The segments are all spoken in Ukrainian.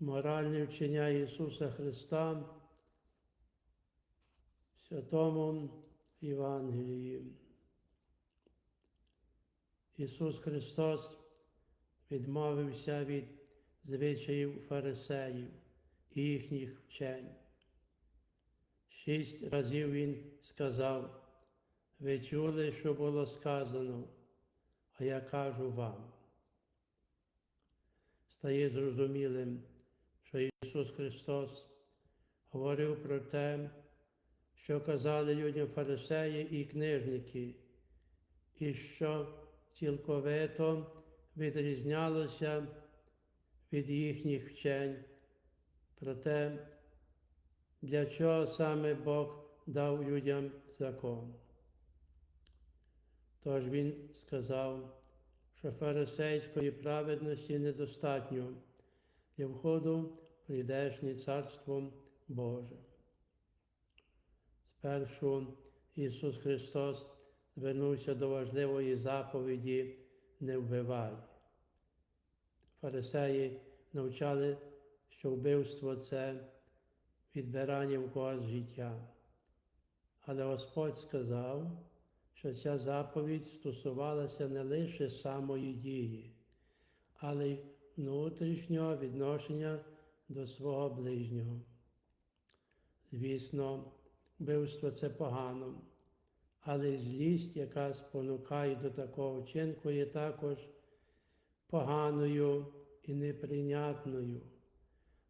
моральне вчення Ісуса Христа в Святому Євангелії. Ісус Христос відмовився від звичаїв фарисеїв і їхніх вчень. Шість разів Він сказав, ви чули, що було сказано, а я кажу вам. Стає зрозумілим, що Ісус Христос говорив про те, що казали людям фарисеї і книжники, і що цілковито відрізнялося від їхніх вчень про те, для чого саме Бог дав людям закон. Тож Він сказав, що фарисейської праведності недостатньо для входу в прийдешнє Царство Боже. Спершу Ісус Христос звернувся до важливої заповіді не вбивай. Фарисеї навчали, що вбивство це відбирання в когось життя. Але Господь сказав, що ця заповідь стосувалася не лише самої дії, але й внутрішнього відношення до свого ближнього. Звісно, вбивство це погано, але злість, яка спонукає до такого вчинку, є також поганою і неприйнятною,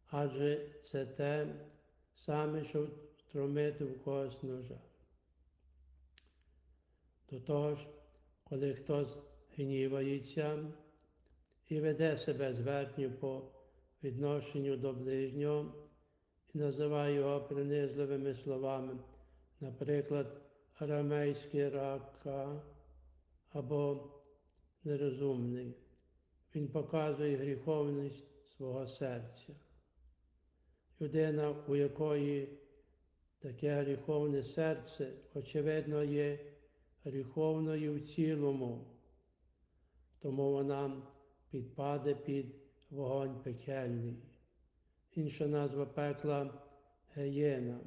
адже це те саме, що втромити в когось ножа. До того ж, коли хтось гнівається і веде себе зверхньо по відношенню до ближнього і називає його принизливими словами, наприклад, арамейський рака або нерозумний, він показує гріховність свого серця. Людина, у якої таке гріховне серце, очевидно, є гріховною в цілому, тому вона підпаде під вогонь пекельний. Інша назва пекла геєна.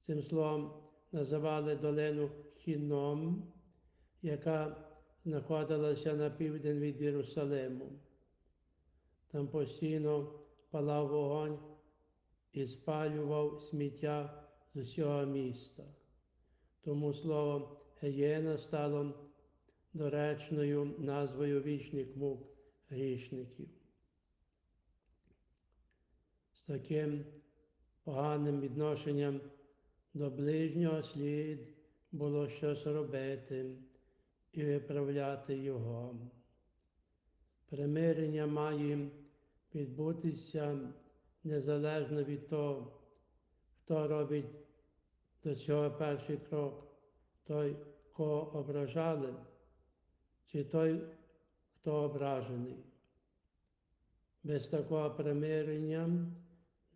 Цим словом називали долину Хіном, яка знаходилася на південь від Єрусалиму. Там постійно палав вогонь і спалював сміття з усього міста. Тому слово геєна стало доречною назвою вічних мук грішників. З таким поганим відношенням до ближнього слід було щось робити і виправляти його. Примирення має відбутися незалежно від того, хто робить до цього перший крок, той, кого ображали, чи той, хто ображений. Без такого примирення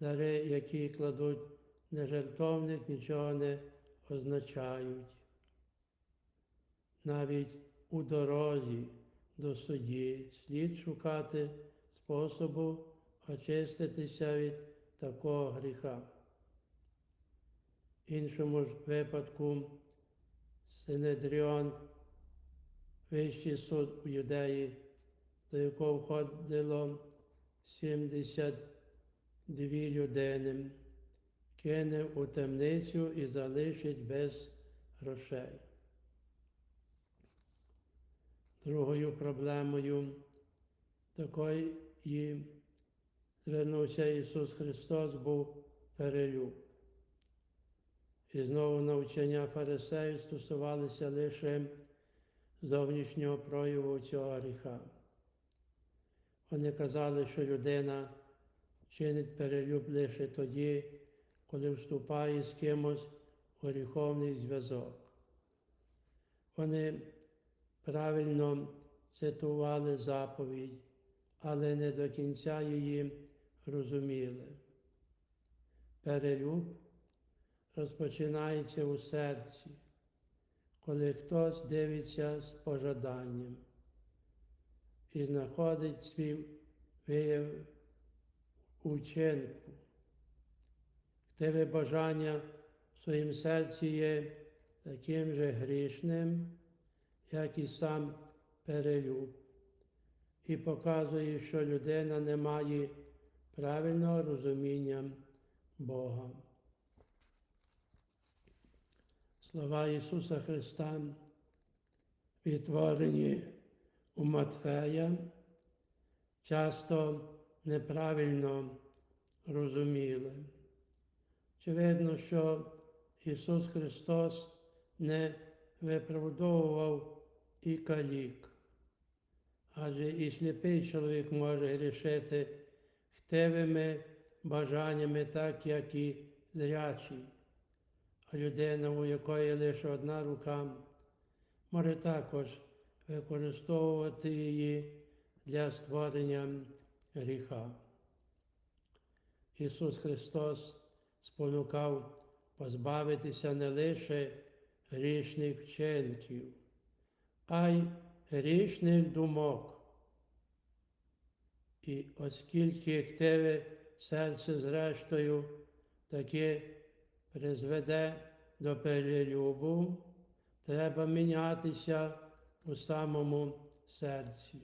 дари, які кладуть на жертовник, нічого не означають. Навіть у дорозі до судді слід шукати способу очиститися від такого гріха. Іншому ж випадку Синедріон, вищий суд у юдеї, до якого входило 72 людини, кине у темницю і залишить без грошей. Другою проблемою такої звернувся Ісус Христос був перелюб. І знову навчання фарисеїв стосувалися лише зовнішнього прояву цього гріха. Вони казали, що людина чинить перелюб лише тоді, коли вступає з кимось у гріховний зв'язок. Вони правильно цитували заповідь, але не до кінця її розуміли. Перелюб розпочинається у серці, коли хтось дивиться з пожаданням і знаходить свій вияв у вчинку. В тебе бажання в своїм серці є таким же грішним, як і сам перелюб, і показує, що людина не має правильного розуміння Бога. Слова Ісуса Христа, відтворені у Матфея, часто неправильно розуміли. Очевидно, що Ісус Христос не виправдовував і калік, адже і сліпий чоловік може грішити хтивими бажаннями, так як і зрячий. Людина, у якої лише одна рука, може також використовувати її для створення гріха. Ісус Христос спонукав позбавитися не лише грішних вчинків, а й грішних думок. І оскільки активе серце зрештою таки призведе до перелюбу, треба мінятися у самому серці.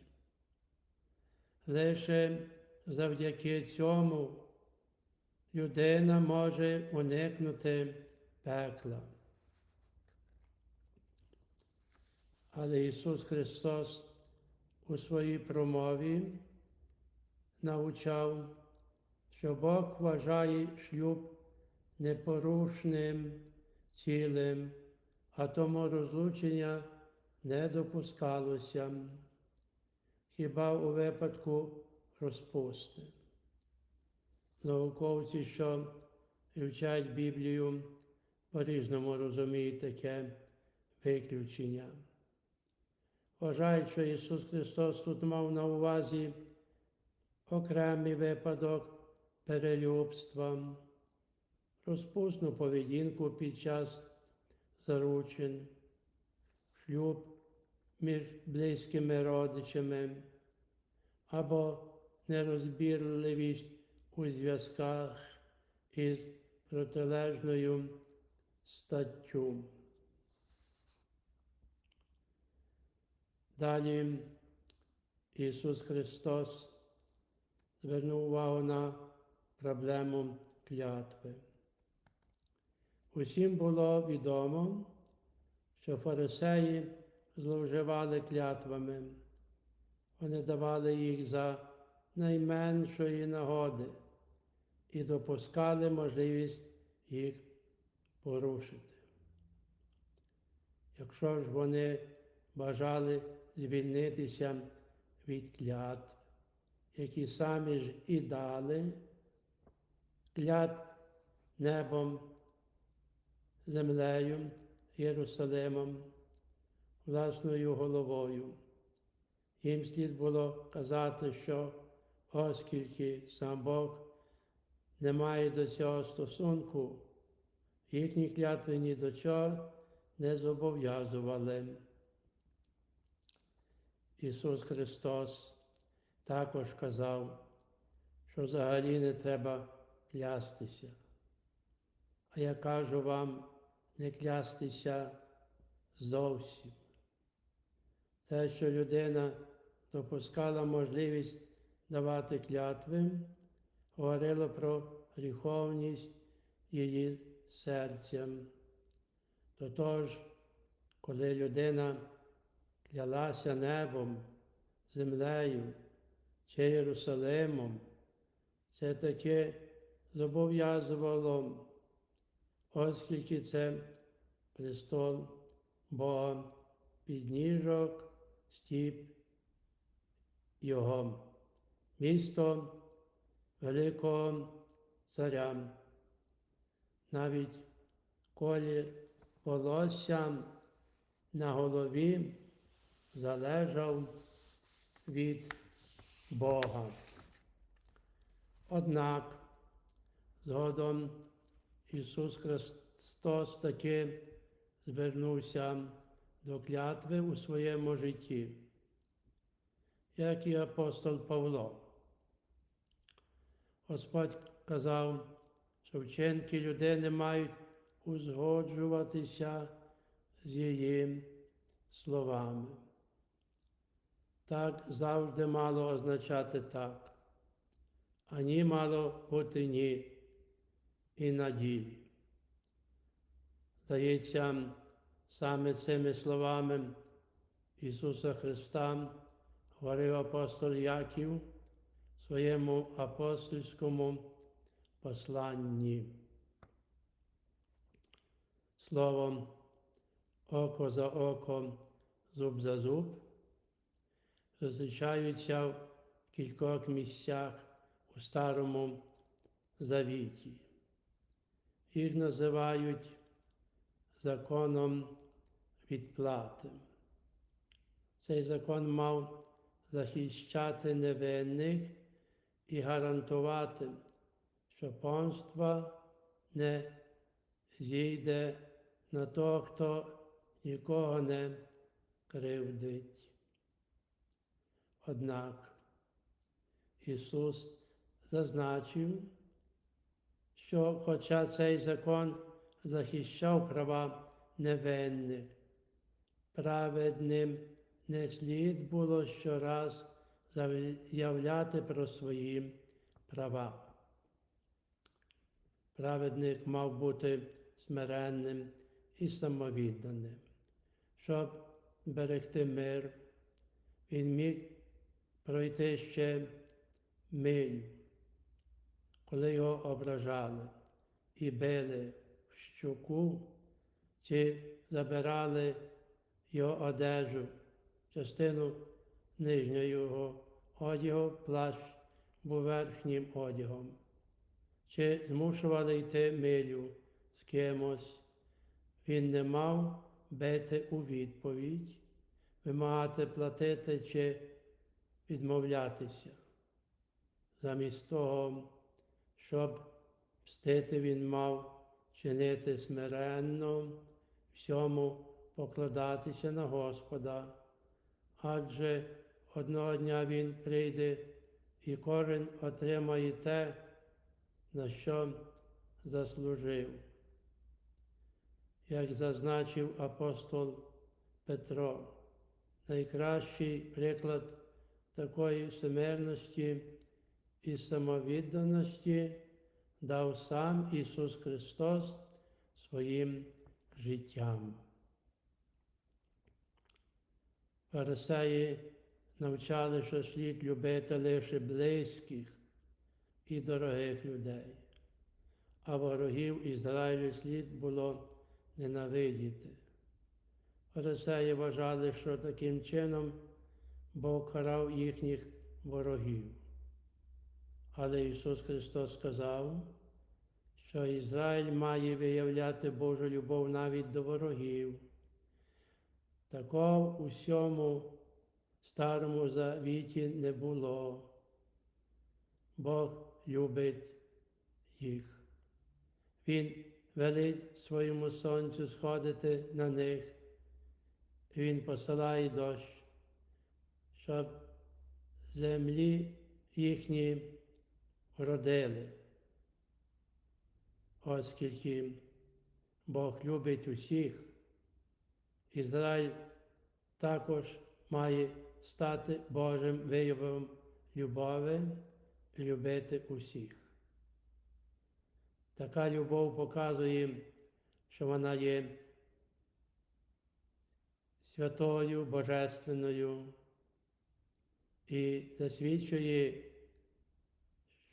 Лише завдяки цьому людина може уникнути пекла. Але Ісус Христос у своїй промові навчав, що Бог вважає шлюб непорушним цілим, а тому розлучення не допускалося хіба у випадку розпусти. Науковці, що вивчають Біблію, по-різному розуміють таке виключення. Вважають, що Ісус Христос тут мав на увазі окремий випадок перелюбства, розпусну поведінку під час заручин, шлюб між близькими родичами або нерозбірливість у зв'язках із протилежною статтю. Далі Ісус Христос звернув увагу на проблему клятви. Усім було відомо, що фарисеї зловживали клятвами. Вони давали їх за найменшої нагоди і допускали можливість їх порушити. Якщо ж вони бажали звільнитися від клятв, які самі ж і дали, клятв небом, землею, Єрусалимом, власною головою. Їм слід було казати, що оскільки сам Бог не має до цього стосунку, їхні клятви ні до чого не зобов'язували. Ісус Христос також казав, що взагалі не треба клястися. А я кажу вам не клястися зовсім. Те, що людина допускала можливість давати клятви, говорило про гріховність її серця. До того ж, коли людина клялася небом, землею чи Єрусалимом, це таке зобов'язувало, оскільки це престол Бога, підніжок, стіп Його, місто великого царя. Навіть колір волосся на голові залежав від Бога. Однак згодом Ісус Христос таки звернувся до клятви у своєму житті, як і апостол Павло. Господь казав, що вчинки людини мають узгоджуватися з її словами. Так завжди мало означати так, а ні мало бути ні і на ділі. Здається, саме цими словами Ісуса Христа говорив апостол Яків своєму апостольському посланні. Словом, око за око, зуб за зуб, зустрічаються в кількох місцях у Старому Завіті. Їх називають законом відплати. Цей закон мав захищати невинних і гарантувати, що помства не зійде на того, хто нікого не кривдить. Однак Ісус зазначив, що хоча цей закон захищав права невинних, праведним не слід було щораз заявляти про свої права. Праведник мав бути смиренним і самовідданим, щоб берегти мир, він міг пройти ще миль, коли його ображали і били в щуку чи забирали його одежу, частину нижнього його одягу, плащ був верхнім одягом, чи змушували йти милю з кимось, він не мав бити у відповідь, вимагати платити чи відмовлятися. Замість того, щоб мстити він мав чинити смиренно, всьому покладатися на Господа, адже одного дня Він прийде і кожен отримає те, на що заслужив. Як зазначив апостол Петро, найкращий приклад такої смирності і самовідданості дав сам Ісус Христос своїм життям. Фарисеї навчали, що слід любити лише близьких і дорогих людей, а ворогів Ізраїлю слід було ненавидіти. Фарисеї вважали, що таким чином Бог карав їхніх ворогів. Але Ісус Христос сказав, що Ізраїль має виявляти Божу любов навіть до ворогів. Такого у всьому старому завіті не було. Бог любить їх. Він велить своєму сонцю сходити на них. Він посилає дощ, щоб землі їхні родили, оскільки Бог любить усіх. Ізраїль також має стати Божим виявом любові і любити усіх. Така любов показує, що вона є святою, божественною і засвідчує,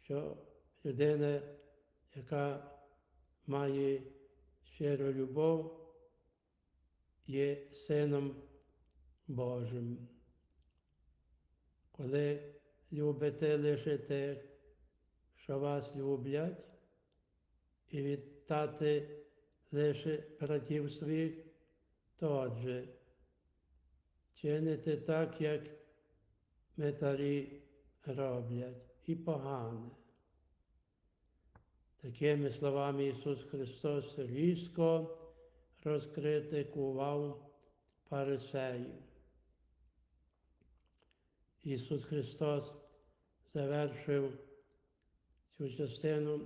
що людина, яка має щиру любов, є Сином Божим. Коли любите лише тих, що вас люблять, і вітати лише братів своїх, то отже, чините так, як метарі роблять, і погане. Такими словами Ісус Христос різко розкритикував фарисеїв. Ісус Христос завершив цю частину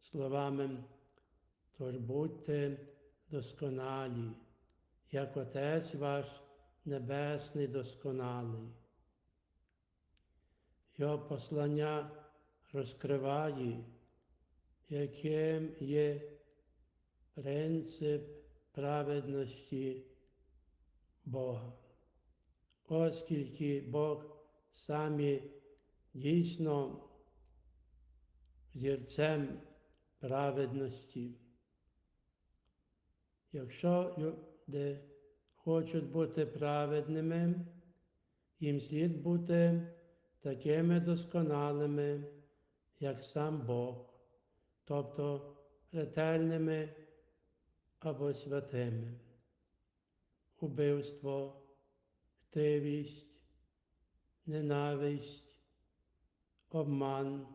словами Тож будьте досконалі, як Отець ваш Небесний досконалий. Його послання розкриває, яким є принцип праведності Бога. Оскільки Бог самі дійсно зірцем праведності. Якщо люди хочуть бути праведними, їм слід бути такими досконалими, як сам Бог, тобто ретельними або святими. Убивство, хтивість, ненависть, обман,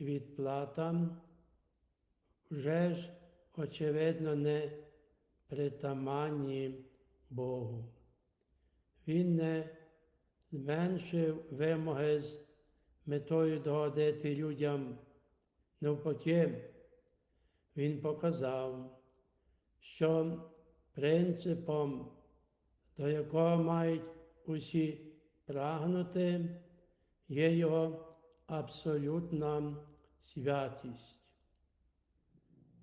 відплата вже ж, очевидно, не притаманні Богу. Він не зменшив вимоги з метою догодити людям. Навпаки, він показав, що принципом, до якого мають усі прагнути, є його абсолютна святість.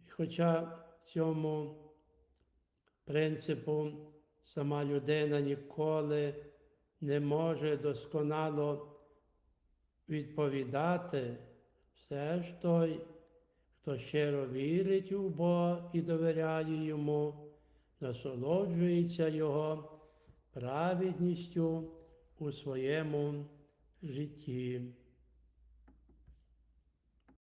І хоча цьому принципу сама людина ніколи не може досконало відповідати, все ж той, хто щиро вірить у Бога і довіряє йому, насолоджується Його праведністю у своєму житті.